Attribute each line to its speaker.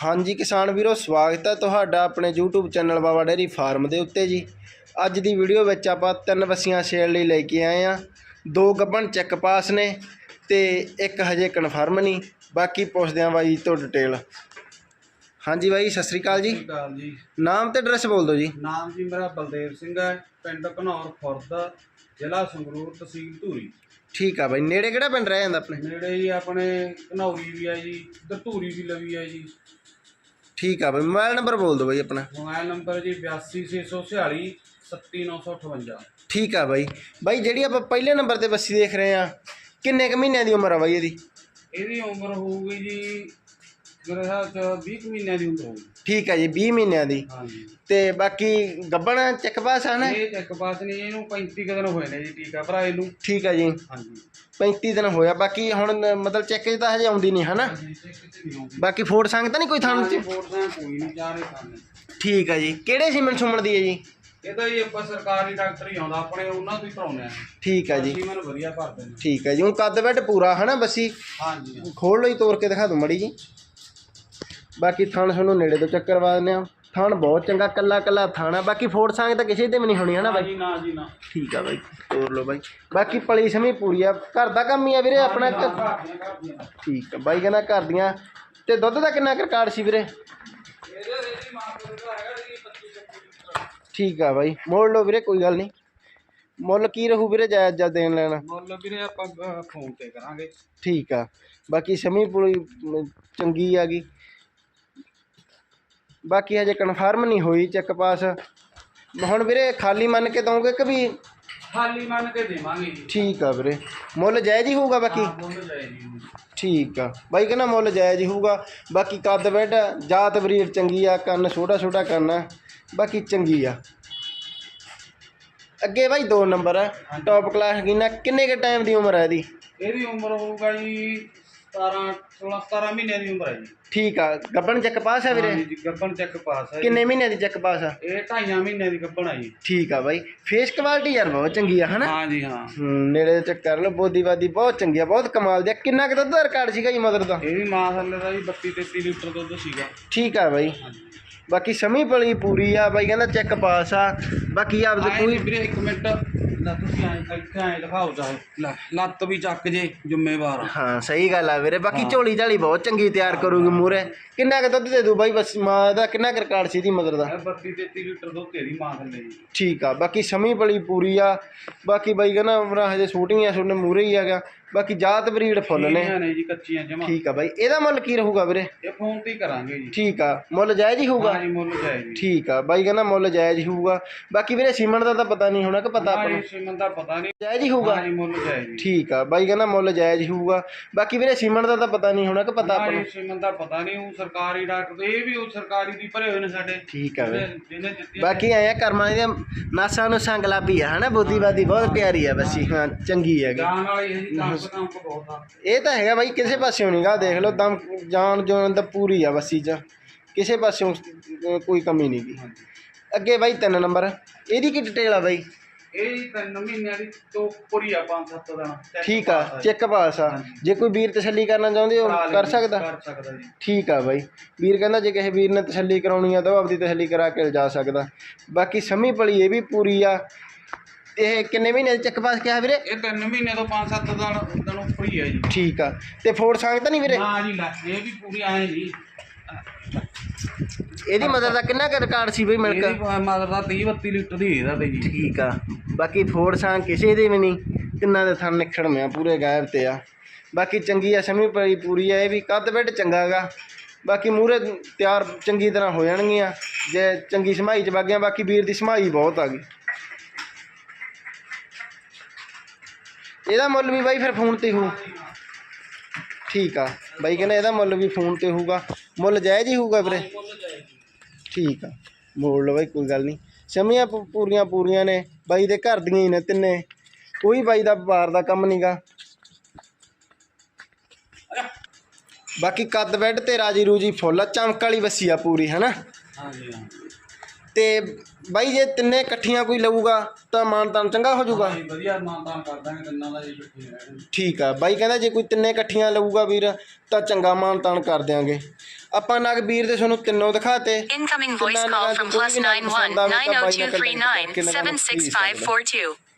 Speaker 1: ਹਾਂਜੀ ਕਿਸਾਨ ਵੀਰੋ ਸਵਾਗਤ ਹੈ ਤੁਹਾਡਾ ਆਪਣੇ YouTube channel Baba dairy farm ਦੇ ਉੱਤੇ ਜੀ। ਅੱਜ ਦੀ ਵੀਡੀਓ ਵਿੱਚ ਆਪਾਂ ਤਿੰਨ ਵਸੀਆਂ ਸੇਲ ਲਈ ਲੈ ਕੇ ਆਏ ਆ ਦੋ ਗੱਬਣ ਚੈੱਕ ਪਾਸ ਨੇ ਤੇ ਇੱਕ ਹਜੇ ਕਨਫਰਮ ਨਹੀਂ ਬਾਕੀ ਪੁੱਛਦੇ ਆਂ ਬਾਈ ਤੋਂ ਡਿਟੇਲ। ਹਾਂਜੀ ਬਾਈ ਸਤਿ ਸ੍ਰੀ ਅਕਾਲ ਜੀ। ਨਾਮ ਤੇ ਐਡਰੈਸ ਬੋਲ ਦਿਓ ਜੀ।
Speaker 2: ਨਾਮ ਜੀ ਮੇਰਾ ਬਲਦੇਵ ਸਿੰਘ ਹੈ ਪਿੰਡ ਘਨੌਰ ਖੁਰਦ ਜ਼ਿਲ੍ਹਾ ਸੰਗਰੂਰ ਤਹਿਸੀਲ ਧੂਰੀ।
Speaker 1: ਠੀਕ ਆ ਬਾਈ ਨੇੜੇ ਕਿਹੜਾ ਪਿੰਡ ਰਹਿ ਜਾਂਦਾ ਆਪਣੇ?
Speaker 2: ਨੇੜੇ ਹੀ ਆਪਣੇ ਘਨੌਰੀ ਵੀ ਹੈ ਜੀ ਧੂਰੀ ਵੀ ਲਵੀ ਹੈ ਜੀ।
Speaker 1: ਠੀਕ ਆ ਬਾਈ ਮੋਬਾਈਲ ਨੰਬਰ ਬੋਲ ਦਿਓ ਬਾਈ ਆਪਣਾ।
Speaker 2: ਮੋਬਾਈਲ ਨੰਬਰ ਜੀ 82646 37958
Speaker 1: ਠੀਕ ਆ ਬਾਈ। ਬਾਈ ਜਿਹੜੀ ਆਪਾਂ ਪਹਿਲੇ ਨੰਬਰ ਤੇ ਬੱਸੀ ਦੇਖ ਰਹੇ ਆ ਕਿੰਨੇ ਕੁ ਮਹੀਨਿਆਂ ਦੀ ਉਮਰ ਆ ਬਾਈ ਇਹਦੀ?
Speaker 2: ਇਹਦੀ ਉਮਰ ਹੋਊਗੀ ਜੀ ਮੇਰੇ ਹਿਸਾਬ ਚ 20 ਕੁ ਮਹੀਨਿਆਂ ਦੀ ਉਮਰ ਹੋਊਗੀ।
Speaker 1: ਠੀਕ ਆ ਜੀ 20 ਮਹੀਨਿਆਂ ਦੀ।
Speaker 2: ਹਾਂਜੀ।
Speaker 1: ਤੇ ਬਾਕੀ ਗੱਬਣ ਚੱਕ ਪਾਸ
Speaker 2: ਇਹ ਨਹੀਂ ਇਹਨੂੰ 35 ਕੁ ਦਿਨ ਹੋਏ ਨੇ ਜੀ ਟੀਕਾ ਭਰਾ ਇਹਨੂੰ।
Speaker 1: ਠੀਕ ਆ ਜੀ।
Speaker 2: ਹਾਂਜੀ।
Speaker 1: 35 ਦਿਨ ਹੋਇਆ ਬਾਕੀ ਹੁਣ ਨ- ਮਤਲਬ ਚੈੱਕ ਤਾਂ ਹਜੇ ਆਉਂਦੀ ਨਹੀਂ ਹਨਾ? ਬਾਕੀ ਫੋੜ ਸੰਗ ਤਾਂ ਨਹੀਂ ਕੋਈ ਥਾਂ
Speaker 2: ਹਾਂਜੀ
Speaker 1: ਚ
Speaker 2: ਫੋਰਸਾਂ ਕੋਈ ਨਹੀਂ ਚਾਰੇ ਖਾਨੇ
Speaker 1: ਠੀਕ ਆ ਜੀ। ਕਿਹੜੇ ਸੀਮਨ ਸੁਮਣ ਦੀ ਹੈ ਜੀ?
Speaker 2: ਇਹ ਤਾਂ ਜੀ ਆਪਾਂ ਸਰਕਾਰੀ ਡਾਕਟਰ ਹੀ ਆਉਂਦਾ ਆਪਣੇ ਉਹਨਾਂ ਤੋਂ ਹੀ ਭਰਾਉਂਦੇ ਆ।
Speaker 1: ਠੀਕ ਆ ਜੀ।
Speaker 2: ਜੀ ਮੈਨੂੰ ਵਧੀਆ ਭਰਦੇ ਨੇ।
Speaker 1: ਠੀਕ ਆ ਜੀ ਹੁਣ ਕੱਦ ਬੈੱਡ ਪੂਰਾ ਹਨਾ ਬੱਸੀ?
Speaker 2: ਹਾਂਜੀ।
Speaker 1: ਖੋਲ ਲਈ ਤੋੜ ਕੇ ਦਿਖਾ ਦੂੰ ਮੜੀ ਜੀ। ਬਾਕੀ ਥਣ ਤੁਹਾਨੂੰ ਨੇੜੇ ਤੋਂ ਚੱਕਰ ਵਾ ਦਿੰਦੇ ਆ ਥਣ ਬਹੁਤ ਚੰਗਾ ਕੱਲਾ ਕੱਲਾ ਥਣ ਆ। ਬਾਕੀ ਫੋੜ ਸੰਗ ਤਾਂ ਕਿਸੇ ਤੇ ਵੀ ਨਹੀਂ ਹੋਣੀ ਹਨਾ ਬਾਈ?
Speaker 2: ਜੀ ਨਾ ਜੀ ਨਾ।
Speaker 1: ਠੀਕ ਆ ਬਾਈ ਤੋੜ ਲਓ ਬਾਈ। ਬਾਕੀ ਪਲੀ ਸਮੀ ਪੂਰੀ ਆ। ਘਰ ਦਾ ਕੰਮ ਹੀ ਆ ਵੀਰੇ ਆਪਣਾ
Speaker 2: ਘਰਦੀਆਂ
Speaker 1: ਠੀਕ ਆ ਬਾਈ ਕਹਿੰਦਾ ਘਰ ਦੀਆਂ। ਤੇ ਦੁੱਧ ਦਾ ਕਿੰਨਾ ਕੁ ਰਿਕਾਰਡ ਸੀ ਵੀਰੇ?
Speaker 2: ਇਹਦੇ ਇਹਦੀ ਮਾਂ ਕੋਲ ਤਾਂ ਹੈਗਾ ਜੀ 25 ਲੀਟਰ
Speaker 1: ਠੀਕ ਆ ਬਾਈ ਮੋੜ ਲਓ ਵੀਰੇ ਕੋਈ ਗੱਲ ਨਹੀਂ। ਮੁੱਲ ਕੀ ਰਹੂ ਵੀਰੇ ਜਾਇਜ਼ ਜਾ ਦੇਣ ਲੈਣਾ?
Speaker 2: ਮੁੱਲ ਵੀਰੇ ਆਪਾਂ ਫੋਨ ਤੇ ਕਰਾਂਗੇ।
Speaker 1: ਠੀਕ ਆ। ਬਾਕੀ ਸਮੀ ਪੂਰੀ ਮ, ਚੰਗੀ ਆ ਗਈ। ਬਾਕੀ ਹਜੇ ਕਨਫਰਮ ਨਹੀਂ ਹੋਈ ਚੈੱਕ ਪਾਸ ਹੁਣ ਵੀਰੇ ਖਾਲੀ ਮੰਨ ਕੇ ਦਊਂਗੇ ਕਿ ਵੀ?
Speaker 2: ਖਾਲੀ ਮੰਨ ਕੇ ਦੇਵਾਂਗੇ ਜੀ।
Speaker 1: ਠੀਕ ਆ ਵੀਰੇ। ਮੁੱਲ ਜਾਇਜ਼ ਹੀ ਹੋਊਗਾ ਬਾਕੀ?
Speaker 2: ਹਾਂ, ਮੁੱਲ ਜਾਏ ਜੀ
Speaker 1: ਠੀਕ ਆ। ਬਾਈ ਕਹਿੰਦਾ ਮੁੱਲ ਜਾਇਜ਼ ਹੀ ਹੋਊਗਾ। ਬਾਕੀ ਕੱਦ ਬੈੱਡ ਜਾਤ ਬਰੀਡ ਚੰਗੀ ਆ ਕੰਨ ਛੋਟਾ ਛੋਟਾ ਕੰਨ ਆ। ਬਾਕੀ ਚੰਗੀ ਆ। ਅੱਗੇ ਬਾਈ ਦੋ ਨੰਬਰ ਆ। ਟੌਪ ਕਲਾਸ ਗਿਨਾ ਕਿੰਨੇ ਕੇ ਟਾਈਮ ਦੀ ਉਮਰ ਆ ਇਹਦੀ?
Speaker 2: ਇਹਦੀ ਉਮਰ ਹੋਊਗਾ ਜੀ 17 16 17 ਮਹੀਨਿਆਂ ਦੀ ਉਮਰ ਹੈ ਜੀ।
Speaker 1: ਠੀਕ ਆ ਗੱਬਣ ਚੱਕ ਪਾਸ ਆ ਵੀਰੇ?
Speaker 2: ਹਾਂਜੀ ਜੀ ਗੱਪਣ ਚੱਕ ਪਾਸ ਹੈ ਜੀ।
Speaker 1: ਕਿੰਨੇ ਮਹੀਨਿਆਂ ਦੀ ਚੱਕ ਪਾਸ ਆ?
Speaker 2: ਇਹ ਢਾਈਆਂ ਮਹੀਨਿਆਂ ਦੀ ਆ ਜੀ।
Speaker 1: ਠੀਕ ਆ ਬਾਈ ਫੇਸ ਕੁਆਲਿਟੀ ਯਾਰ ਬਹੁਤ ਚੰਗੀ ਆ ਹਨਾ?
Speaker 2: ਹਾਂ ਜੀ ਹਾਂ।
Speaker 1: ਹੂੰ ਨੇੜੇ ਚੈੱਕ ਕਰ ਲਓ ਬੋਦੀਵਾਦੀ ਬਹੁਤ ਚੰਗੀ ਆ ਬਹੁਤ ਕਮਾਲ ਦੀ ਆ। ਕਿੰਨਾ ਕੁ ਦੁੱਧ ਦਾ ਰਿਕਾਰਡ ਸੀਗਾ ਜੀ ਮਦਰ ਦਾ?
Speaker 2: ਇਹ ਵੀ ਮਾਂ ਥੱਲੇ ਦਾ ਜੀ 32 33 ਲੀਟਰ ਦੁੱਧ ਸੀਗਾ।
Speaker 1: ਠੀਕ ਆ ਬਾਈ।
Speaker 2: ਹਾਂਜੀ
Speaker 1: ਬਾਕੀ ਸਮੀ ਪਲੀ ਪੂਰੀ ਆ ਬਾਈ ਕਹਿੰਦਾ ਚੈੱਕ ਪਾਸ ਆ। ਬਾਕੀ ਆਪਦੇ
Speaker 2: ਆਏ
Speaker 1: ਕੋਈ
Speaker 2: ਵੀਰੇ ਇੱਕ ਮਿੰਟ। ਲੈ ਤੁਸੀਂ ਐਂ ਇੱਥੇ ਐਂ ਦਿਖਾਓ ਚਾਹੇ ਲੈ ਲੱਤ ਵੀ ਚੱਕ ਜੇ ਜ਼ਿੰਮੇਵਾਰ ਆ।
Speaker 1: ਹਾਂ ਸਹੀ ਗੱਲ ਆ ਵੀਰੇ। ਬਾਕੀ ਝੋਲੀ ਝਾਲੀ ਬਹੁਤ ਚੰਗੀ ਤਿਆਰ ਕਰੂਗੀ ਮੂਰੇ ਕਿੰਨਾ ਕੁ ਦੁੱਧ ਦੇ ਦੂ ਬਾਈ? ਬਸ ਮਾਂ ਦਾ ਕਿੰਨਾ ਕੁ ਰਿਕਾਰਡ ਸੀ ਦੀ ਮਦਰ ਦਾ?
Speaker 2: ਇਹ 32 33 ਲੀਟਰ ਦੁੱਧ ਤੇਰੀ ਮਾਂ ਥੱਲੇ ਜੀ
Speaker 1: ਠੀਕ ਆ। ਬਾਕੀ ਸਮੀ ਬਲੀ ਪੂਰੀ ਆ। ਬਾਕੀ ਬਾਈ ਕਹਿੰਦਾ ਹਜੇ ਛੋਟੀਆਂ ਛੋਟੇ ਮੂਰੇ ਹੀ ਹੈਗਾ। ਬਾਕੀ ਜਾਤ ਬਰੀਡ ਫੁੱਲ ਨੇ।
Speaker 2: ਇਹ ਨੇ ਜੀ ਕੱਚੀਆਂ ਜਮਾ।
Speaker 1: ਠੀਕ ਆ ਬਾਈ ਇਹਦਾ ਮੁੱਲ ਕੀ ਰਹੂਗਾ ਵੀਰੇ?
Speaker 2: ਇਹ ਫੋਨ ਤੇ ਹੀ ਕਰਾਂਗੇ ਜੀ।
Speaker 1: ਠੀਕ ਆ ਮੁੱਲ ਜਾਇਜ਼ ਹੀ ਹੋਊਗਾ?
Speaker 2: ਹਾਂ ਜੀ ਮੁੱਲ ਜਾਏਗੀ
Speaker 1: ਠੀਕ ਆ ਬਾਈ ਕਹਿੰਦਾ ਮੁੱਲ ਜਾਇਜ਼ ਹੀ ਹੋਊਗਾ। ਬਾਕੀ ਵੀਰੇ ਸੀਮਨ ਦਾ ਤਾਂ ਪਤਾ ਨਹੀਂ ਹੋਣਾ ਕਿ ਪਤਾ ਆਪਾਂ ਨੂੰ?
Speaker 2: ਸਿਮਨ ਦਾ ਪਤਾ ਨਹੀਂ।
Speaker 1: ਜਾਇਜ਼ ਹੀ ਹੋਊਗਾ?
Speaker 2: ਹਾਂ ਜੀ ਮੁੱਲ ਜਾਏਗੀ
Speaker 1: ਠੀਕ ਆ ਬਾਈ ਕਹਿੰਦਾ ਮੁੱਲ ਜਾਇਜ਼ ਹੀ ਹੋਊਗਾ। ਬਾਕੀ ਵੀਰੇ ਸੀਮਨ ਦਾ ਤਾਂ ਪਤਾ ਨਹੀਂ ਹੋਣਾ ਕਿ ਪਤਾ ਆਪਾਂ ਨੂੰ?
Speaker 2: ਸਿਮਨ ਦਾ ਪਤਾ ਨਹੀਂ ਉਹ ਸਰਕਾਰੀ ਡਾਕਟਰ ਇਹ ਵੀ ਉਹ ਸਰਕਾਰੀ ਦੀ ਭਰੇ ਹੋਏ ਨੇ ਸਾਡੇ।
Speaker 1: ਠੀਕ ਆ ਵੀਰੇ।
Speaker 2: ਜਿਹਨੇ- ਜਿਹਨੇ ਦਿੱਤੀ
Speaker 1: ਬਾਕੀ ਆਇਆ ਕਰਮਾਂ ਦੀਆਂ ਨਾਸਾਂ ਨੂੰ ਸੰਗ ਲਾਭੀ ਆ ਹਨਾ? ਬੁੱਧੀਵਾਦੀ ਬਹੁਤ ਪਿਆਰੀ ਆ ਬੱਸੀ ਹਾਂ ਚੰਗੀ ਹੈਗੀ।
Speaker 2: ਜਾਨ ਵਾਲੀ ਹੈ ਜੀ
Speaker 1: ਇਹ ਤਾਂ ਹੈਗਾ ਬਾਈ ਕਿਸੇ ਪਾਸਿਓਂ ਨਹੀਂਗਾ ਦੇਖ ਲਓ ਦਮ ਜਾਨ ਜੋਨ ਦਾ ਪੂਰੀ ਆ ਬੱਸੀ ਚ ਕਿਸੇ ਪਾਸਿਓਂ ਕੋਈ ਕਮੀ ਨਹੀਂ ਗੀ। ਅੱਗੇ ਬਾਈ ਤਿੰਨ ਨੰਬਰ। ਇਹਦੀ ਕੀ ਡਿਟੇਲ ਆ ਬਾਈ?
Speaker 2: ਇਹ ਜੀ ਤਿੰਨ ਮਹੀਨਿਆਂ ਦੀ ਤੋਂ ਪੂਰੀ ਆ ਪੰਜ ਸੱਤ ਦਿਨ। Check
Speaker 1: ਠੀਕ ਆ ਚੈੱਕ ਪਾਸ ਆ। ਜੇ ਕੋਈ ਵੀਰ ਤਸੱਲੀ ਕਰਨਾ ਚਾਹੁੰਦੇ ਹੋ
Speaker 2: ਕਰਾ
Speaker 1: ਸਕਦਾ।
Speaker 2: ਕਰ ਸਕਦਾ ਜੀ।
Speaker 1: ਠੀਕ ਆ ਬਾਈ। ਵੀਰ ਕਹਿੰਦਾ ਜੇ ਕਿਸੇ ਵੀਰ ਨੇ ਤਸੱਲੀ ਕਰਾਉਣੀ ਆ ਤਾਂ ਉਹ ਆਪਦੀ ਤਸੱਲੀ ਕਰਾ ਕੇ ਲਿਜਾ ਸਕਦਾ। ਬਾਕੀ ਸਮੀ ਪਲੀ ਇਹ ਵੀ ਪੂਰੀ ਆ। ਇਹ ਕਿੰਨੇ ਮਹੀਨੇ ਦੇ ਚੱਕ ਪਾਸ ਕਿਹਾ ਵੀਰੇ?
Speaker 2: ਇਹ ਤਿੰਨ ਮਹੀਨੇ ਤੋਂ ਪੰਜ ਸੱਤ ਦਿਨ ਦਿਨ ਉੱਪਰ ਹੀ ਜੀ।
Speaker 1: ਠੀਕ ਆ। ਤੇ ਫੋੜ ਸੰਗ ਤਾਂ ਨਹੀਂ ਵੀਰੇ?
Speaker 2: ਨਾ ਜੀ ਲੈ ਇਹ ਵੀ ਪੂਰੀ ਆਏ ਜੀ।
Speaker 1: ਇਹਦੀ ਮਦਦ ਦਾ ਕਿੰਨਾ ਕੁ ਰਿਕਾਰਡ ਸੀ ਬਈ ਮਿਲਕ?
Speaker 2: ਇਹਦੀ ਮਦਰ ਦਾ 30 32 ਲੀਟਰ ਦੀ ਇਹਦਾ ਤੇ ਜੀ।
Speaker 1: ਠੀਕ ਆ। ਬਾਕੀ ਫੋੜ ਸੰਗ ਕਿਸੇ ਦੇ ਵੀ ਨਹੀਂ। ਤਿੰਨਾਂ ਦੇ ਥਣ ਨਿਖੜਮਿਆ ਪੂਰੇ ਗਾਇਬ ਤੇ ਆ। ਬਾਕੀ ਚੰਗੀ ਆ ਸਮੀ ਪਲੀ ਪੂਰੀ ਆ। ਇਹ ਵੀ ਕੱਦ ਬੈੱਡ ਚੰਗਾ ਗਾ। ਬਾਕੀ ਮੂਰੇ ਤਿਆਰ ਚੰਗੀ ਤਰ੍ਹਾਂ ਹੋ ਜਾਣਗੀਆਂ। ਜੇ ਚੰਗੀ ਸਮਾਈ ਚ ਵਗਿਆ ਬਾਕੀ ਵੀਰ ਦੀ ਸਮਾਈ ਬਹੁਤ ਆ ਗਈ। ਇਹਦਾ ਮੁੱਲ ਵੀ ਬਾਈ ਫਿਰ ਫੋਨ ਤੇ ਹੋਊ। ਠੀਕ ਆ ਬਾਈ ਕਹਿੰਦਾ ਇਹਦਾ ਮੁੱਲ ਵੀ ਫੋਨ ਤੇ ਹੋਊਗਾ। ਮੁੱਲ ਜਾਇਜ਼ ਹੀ ਹੋਊਗਾ ਵੀਰੇ? ਠੀਕ ਆ ਮੋੜ ਲਓ ਬਾਈ ਕੋਈ ਗੱਲ ਨਹੀਂ। ਸਮੀਆਂ ਪੂਰੀਆਂ ਪੂਰੀਆਂ ਨੇ ਬਾਈ ਦੇ ਘਰ ਦੀਆਂ ਹੀ ਨੇ ਤਿੰਨੇ। ਕੋਈ ਬਾਈ ਦਾ ਵਪਾਰ ਦਾ ਕੰਮ ਨਹੀਂਗਾ ਬਾਕੀ ਕੱਦ ਬੈੱਡ ਤੇ ਰਾਜੀ ਰੂਜੀ ਫੁੱਲ ਚਮਕ ਵਾਲੀ ਬੱਸੀ ਆ ਪੂਰੀ ਹਨਾ?
Speaker 2: ਹਾਂ ਜੀ ਹਾਂ
Speaker 1: ਤੇ ਬਾਈ ਜੇ ਤਿੰਨੇ ਇਕੱਠੀਆਂ ਕੋਈ ਲਊਗਾ ਤਾਂ ਮਾਨਤਾਨ ਚੰਗਾ ਹੋ ਜਾਊਗਾ। ਠੀਕ ਆ ਬਾਈ ਕਹਿੰਦਾ ਜੇ ਕੋਈ ਤਿੰਨੇ ਇਕੱਠੀਆਂ ਲਊਗਾ ਵੀਰ ਤਾਂ ਚੰਗਾ ਮਾਨਤਾਨ ਕਰ ਦਿਆਂਗੇ। ਆਪਾਂ ਨਾਗ ਵੀਰ ਦੇ ਤੁਹਾਨੂੰ ਤਿੰਨੋਂ ਦਿਖਾਤੇ। Incoming
Speaker 3: voice
Speaker 1: call
Speaker 3: from +919023976542